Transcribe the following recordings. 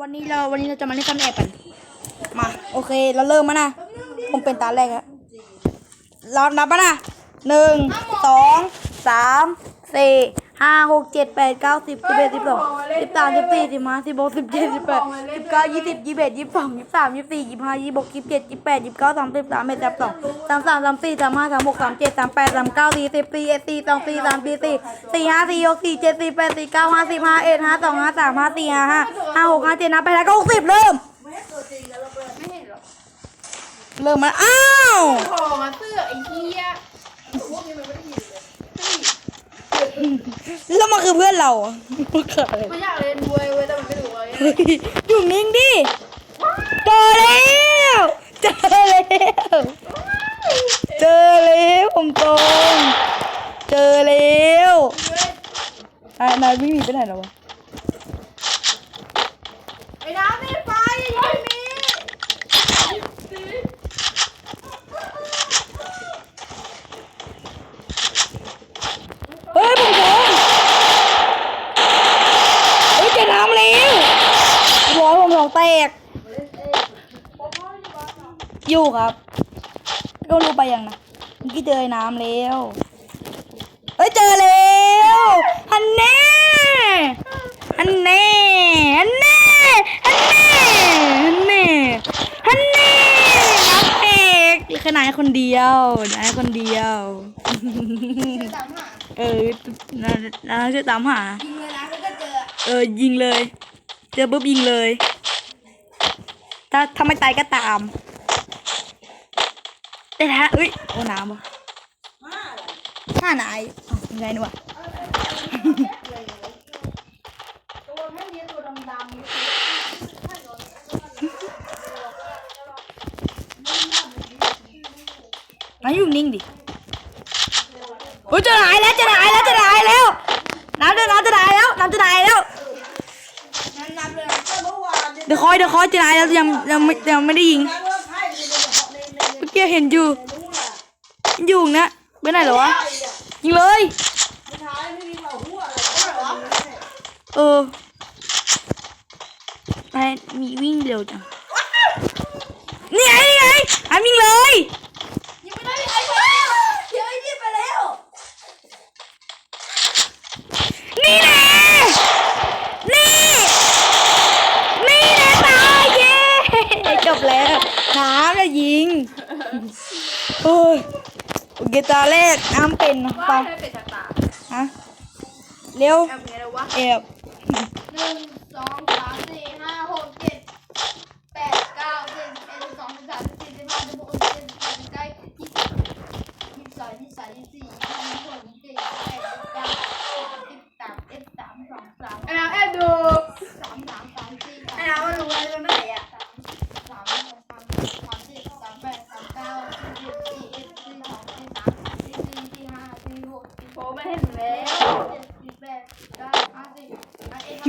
วันนี้เราวันนี้เราจะมาเล่นซ่อนแอบกัน มา โอเค เราเริ่มมานะ ผมเป็นตาแรกแล้วเรานับมานะหนึ่งสองสามสี่ ห้าหกเจ็ดแปดเก้าสิบสิบเอ็ดสิบสองสิบสามสิบสี่สิบห้าสิบหกสิบเจ็ดสิบแปดสิบเก้ายี่สิบยี่สิบเอ็ดยี่สิบสองยี่สิบสามยี่สิบสี่ยี่สิบห้ายี่สิบหกยี่สิบเจ็ดยี่สิบแปดยี่สิบเก้าสามสิบสามเอ็ดสามสองสามสามสามสี่สามห้าสามหกสามเจ็ดสามแปดสามเก้าสี่สิบสี่เอ็ดสี่สองสี่สามสี่สี่สี่ห้าสี่หกสี่เจ็ดสี่แปดสี่เก้าห้าสิบห้าเอ็ดห้าสองห้าสามห้าสี่ห้าห้าห้าหกห้าเจ็ดนับไปแล้วก็หกสิบเริ่มไม่เห็นหรอกเริ่มมาอ้าวโผล่มาเสื้อไอ้เหี้ยพวกนี้มันไม่ได้ยินเลย แล้วมันคือเพื่อนเราอะมันเกิดอะไรมันอยากเล่นด้วยเว้ยแต่มันไม่รู้เลยเฮ้ยอยู่นิ่งดิเจอแล้วเจอแล้วเจอแล้วผมตรง เจอแล้วอะนายวิ่งหนีไปไหนแล้ววะ ไอ้น้ำนี่ไฟอยู่ที่นี่ เฮ้ยผมตรงเฮ้ยเจอน้ำแล้วร้อยผมสองแตก อยู่ ครับก็รู้ไปยังนะเมื่อกี้เจอน้ำแล้วเอ้ยเจอแล้วฮันแน่ฮันแน่ฮันแน่ฮันแน่ฮันแน่ฮันแน่น้ำเอกแค่นายคนเดียวนายคนเดียวตามหาเออนายนายช่วยตามหา ยิงเลยนะแล้วก็เจอ เออยิงเลย เจอปุ๊บยิงเลย ถ้าถ้าไม่ตายก็ตาม แต่ถ้าเอ้ยโอ้น้ำวะห้านายอ้าวยังไงนี่วะตัวแม่นี้ตัวดำๆงั้นอยู่นิ่งดิโอ้ยจะหายแล้วจะหายแล้วจะหายแล้ว น้ำจะน้ำจะหายแล้วน้ำจะหายแล้วนั่นนับเลยนะเมื่อวานเดี๋ยวคอยเดี๋ยวคอยจะหายแล้วยังยังไม่ยังไม่ได้ยิงเมื่อ กี้เห็นอยู่อยู่นะไปไหนเหรอวะยิงเลยเออไปมีวิ่งเร็วจังนี่ไงนี่ไงไอ้วิ่งเลยยิงไม่ได้ไอ้เหี้ยเดี๋ยวไอ้ยิงไปแล้วนี่แน่นี่นี่แน่ตายเย้จบแล้วน้ำจะยิง โอ้ยโอเกตาแรกน้ำเป็นนะว่าปังให้เป็นตาฮะเร็วแอบไงแล้ววะแอบหนึ่งสองส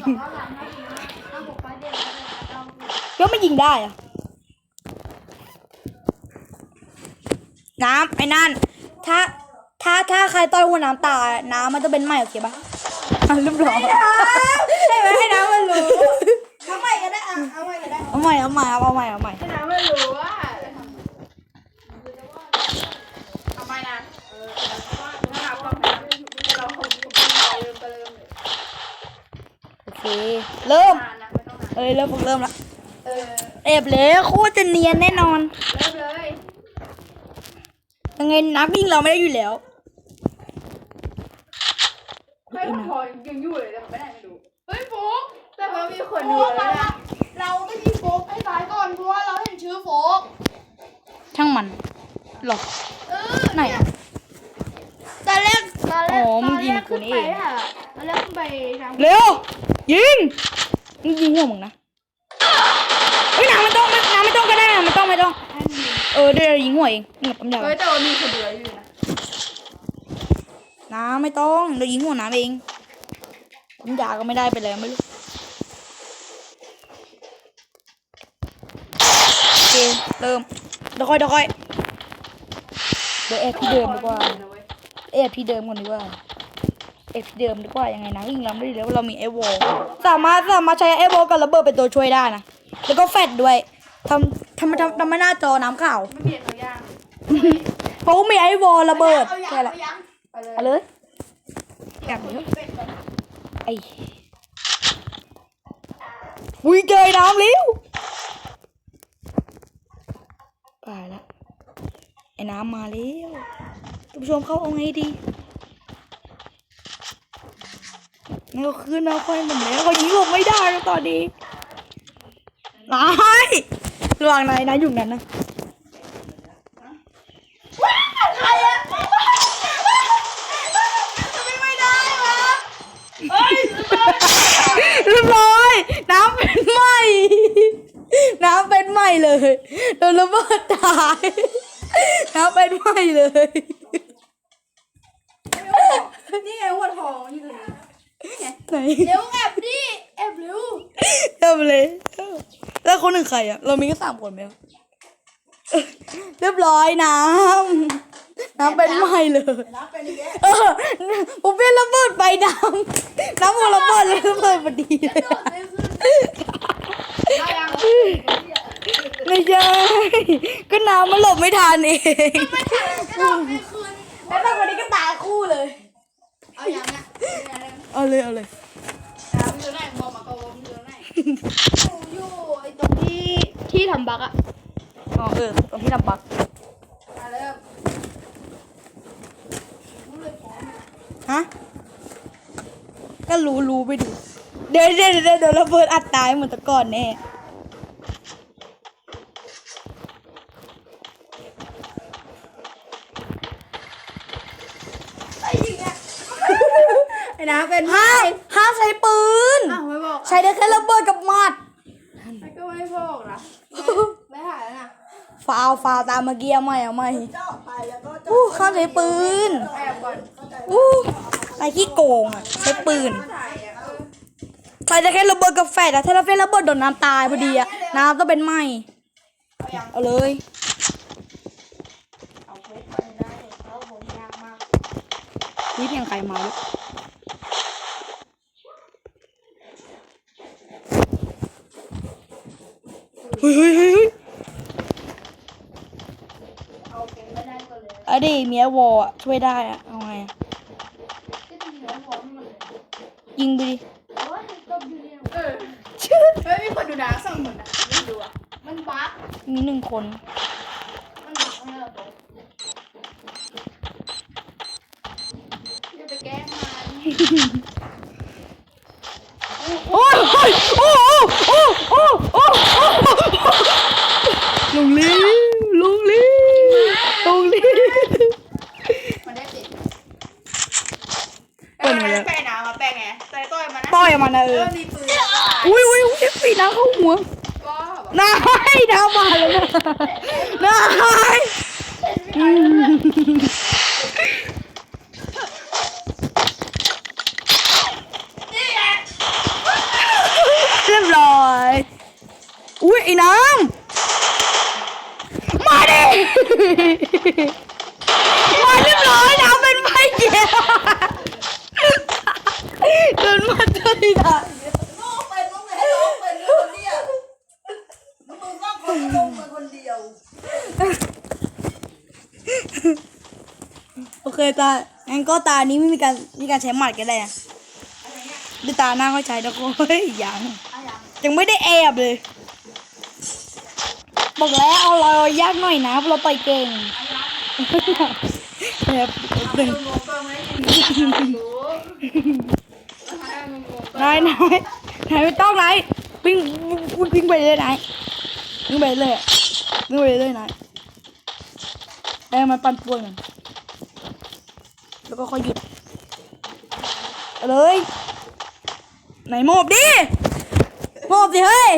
กห้าเจ็ดห้าแปดห้าเก้าสิบก็ไม่ยิงได้อะน้ำไอ้นั่น ถ้า ถ้า ถ้าใครต่อยหัวน้ำตาย น้ำมันจะเป็นไหมโอเคปะอะเรียบร้อยใช่ไหมให้น้ำมันรู้ เอาใหม่ก็ได้อะเอาใหม่ก็ได้ เอาใหม่ เอาใหม่ เอาเอาใหม่ เอาใหม่ ให้น้ำมันรู้ว่าเอาใหม่นะเออถ้าน้ำความน้ำเราคงเริ่มก็เริ่มเลย โอเค เริ่ม นานนะไม่ต้องนานเอ้ยเริ่มผมเริ่มละเออเอบเลยโคตรจะเนียนแน่นอน เริ่มเลยยังไงนักวิ่งเราไม่ได้อยู่แล้วไม่พอยังอยู่เลยแต่ผมไม่ได้ไม่ดูเฮ้ยโฟกแต่พอมีคนดูแล้วนะ เราไม่มีโฟกให้ตายก่อนเพราะว่าเราเห็นชื่อโฟกช่างมัน หรอเออไหนอะ ตอนแรกตอนแรกอ๋อมึงตอนยิงแรกกูขึ้นนี่ไปเองอะตอนแรกขึ้นไปทางเร็ว ยิงมึงยิงหัวมึงนะเฮ้ยน้ำไม่ต้องไม่น้ำไม่ต้องก็ได้นะไม่ต้องไม่ต้องให้มันยิงเออเดี๋ยวยิงหัวเองหมดปัญญาเฮ้ยแต่ว่ามีคนเดียวอยู่นะน้ำไม่ต้องเดี๋ยวยิงหัวน้ำเองปัญญาก็ไม่ได้ไปแล้วไม่รู้โอเคเริ่มเดี๋ยวค่อยเดี๋ยวค่อยเดี๋ยวแอบที่เดิมดีกว่าแอบที่เดิมก่อนดีกว่า แเอฟเดิมดีกว่ายังไงนะยิงเราไม่ได้แล้วเรามีไอโวสามารถสามารถใช้ไอโวกับระเบิดเป็นตัวช่วยได้นะแล้วก็แฟดด้วยทำทำทำทำให้หน้าจอน้ำขาวไม่เปลี่ยนตัวย่างเพราะมีไอโวระเบิดเอายังแค่ละเอาเลยเอาเลยกลับเยอะเป็ดก่อนไออุ้ยเจอน้ำเร็วตายละไอ้น้ำมาแล้วท่านผู้ชมเข้าเอาไงดี นี่ก็คือน้ำไฟหมดแล้วเขายิงผมไม่ได้แล้วตอนนี้นายระวังนายนะอยู่นั้นนะใครอะทำไมไม่ได้วะเฮ้ยเรียบร้อย น้ำเป็นไหมน้ำเป็นไหมเลยโดนระเบิดตายน้ำเป็นไหมเลยนี่ไงหัวทองอยู่ตรงนี้ ไหนเร็วแอบดิแอบเร็วทำเลยแล้วคนหนึ่งใครอะ เรามีแค่สามคนไหมอะเรียบร้อยน้ำน้ำเป็นไหมเลยรับไปเลยแกเออผมเป็นระเบิดไปน้ำน้ำมันระเบิดเลยระเบิดพอดีเลยโดดไม่ขึ้นเอายังไม่ใช่ก็น้ำมันหลบไม่ทันเองไม่ทันก็โดดไม่ขึ้นแล้วตอนวันนี้ก็ตายคู่เลย เอายังอะเอาเลยเอาเลย เอาอยู่ไหนบอกมาก่อนว่าอยู่ไหนอยู่ไอ้ตรงที่ ที่ทำบักอะอ๋อเออตรงที่ทำปักมาเริ่มรู้เลยพร้อมฮะก็รู้รู้ไปดิเดี๋ยวเดี๋ยวเดี๋ยวเดี๋ยวระเบิดอัดตายเหมือนแตะก่อนแน่ไอ้ยิงอะไอ้นะเป็นห้ามห้ามใช้ปืนอ้าวไม่บอกใช้ได้แค่ระเบิดกับหมัด ไม่ก็ไม่บอกนะไม่ถ่ายแล้วนะฟาวฟาวตามเมื่อกี้เอาใหม่เอาใหม่อู้ห้ามใช้ปืนแอบก่อนอู้ไอ้ขี้โกงอะใช้ปืนถ่ายอะเออใช้ได้แค่ระเบิดกับแฟดอะถ้าเราเป็นระเบิดโดนน้ำตายพอดีอะน้ำต้องเป็นไหมเอายังเอาเลยเอาเพชรไปได้เขาผมยากมากนี่เพียงใครมาลูก ฮ้ยเฮ้ยเฮ้ยเฮ้ยเอาเพชรไม่ได้ก็เลยอะดิเมียวออะช่วยได้อะเอาไงอะก็จะเหลือหัวมันหมดเลยยิงไปดิโอ้ยตบอยู่เนี่ยเออเฮ้ยมีคนดูดาวสองหมื่นอะไม่ดูอะมันบั๊กมีหนึ่งคนมันบั๊กไม่ระบบอย่าไปแกล้งมันโอ้ยโอ้ยโอ้โอ้โอ้โอ้โอ้ลงลิ้วลงลิ้วลงลิ้ว มันได้ติด เปิดมาแล้ว แปะหนามาแปะไงใส่ต้อยมานะต่อยมันนะเอเอออมีปืนอุ้ยอุ้ยอุ้ยปีน้ำเข้าหัวก็นายน้ำมาแล้วนะนายอืม นี่ไง เรียบร้อย อุ้ยไอ้น้ำ มาดิ มาเรียบร้อยน้ำเป็นไม้เกี่ยวเดินมาเจอที่ไหน โง่เป็นมึงไม่ให้ร้องเป็นคนเดียวมึงก็คนลงเป็นคนเดียว โอเค ตางั้นก็ตานี้ไม่มีการมีการใช้หมัดกันเลยอะดูตาหน้าเขาใจนะโอ้ยยังเอายังยังไม่ได้แอบเลย บอกแล้วเอาเรายากหน่อยนะเพราะเราต่อยเก่งแอบหนึ่งงงก็ไหนายนายนายไม่ต้องนายวิ่งวิ่งพิงไปเลยนายวิ่งไปเลยอะวิ่งไปเลยนายไอ้มันปั่นป่วนกัน แล้วก็ค่อยหยุดเอาเลยไหนโมบดิโมบดิเฮ้ย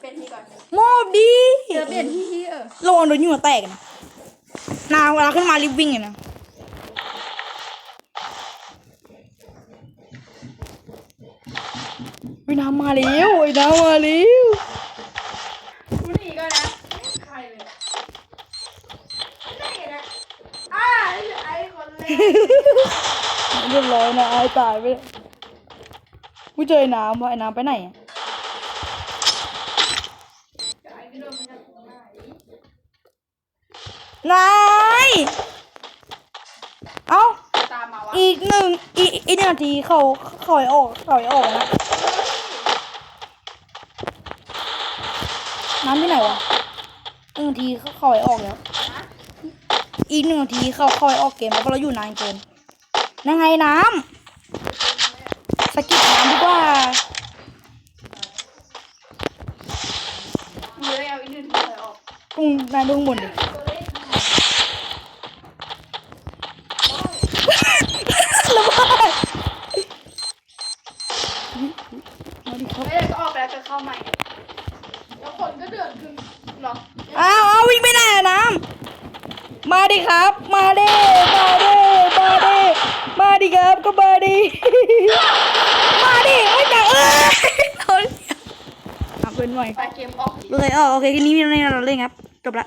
เป็นที่ก่อนโมบดิเจอเปลี่ยนที่ที่เออระวังโดนยิงหัวแตกนะนางเวลาขึ้นมารีบวิ่งเลยนะวิน้ำมาแล้วไอ้น้ำมาแล้ว กูหนีก่อนนะใครเลยไม่ได้นะอ่าไอ้คน เล่เรียบร้อยนะไอ้ตายไปเลยกูเจอไอ้น้ำว่ะไอ้น้ำไปไหนอะไอ้กระโดดมันจะตรงไหนนายเอ้า ตามมาวะอีกหนึ่งอีกอีกหนึ่งนาทีเขาเขาให้ออกเขาให้ออกนะน้ำที่ไหนวะหนึ่งนาทีเขาเขาให้ออกแล้ว อีกหนึ่งนาทีเขาเขาให้ออกเกมแล้วเพราะเราอยู่นานเกินยังไงน้ำสกิดน้ำดีกว่ามือเอาอีกหนึ่งทีเลยออกตุ้งนายดูข้างบนดิระเบิดมาดิครับไม่ได้ก็ออกไปแล้วก็เข้าใหม่ แล้วคนก็เดือดขึ้นหรอ อ้าวอ้าววิ่งไปไหนอะน้ำ มาดิครับ มาดิ มาดิ มาดิ มาดิครับ ก็มาดิ มาดิไม่จังเออเอาเอาเป็นหน่อยไปเกมออก โอเคอ๋อโอเคทีนี้มีอะไรเราเล่นครับ จบละ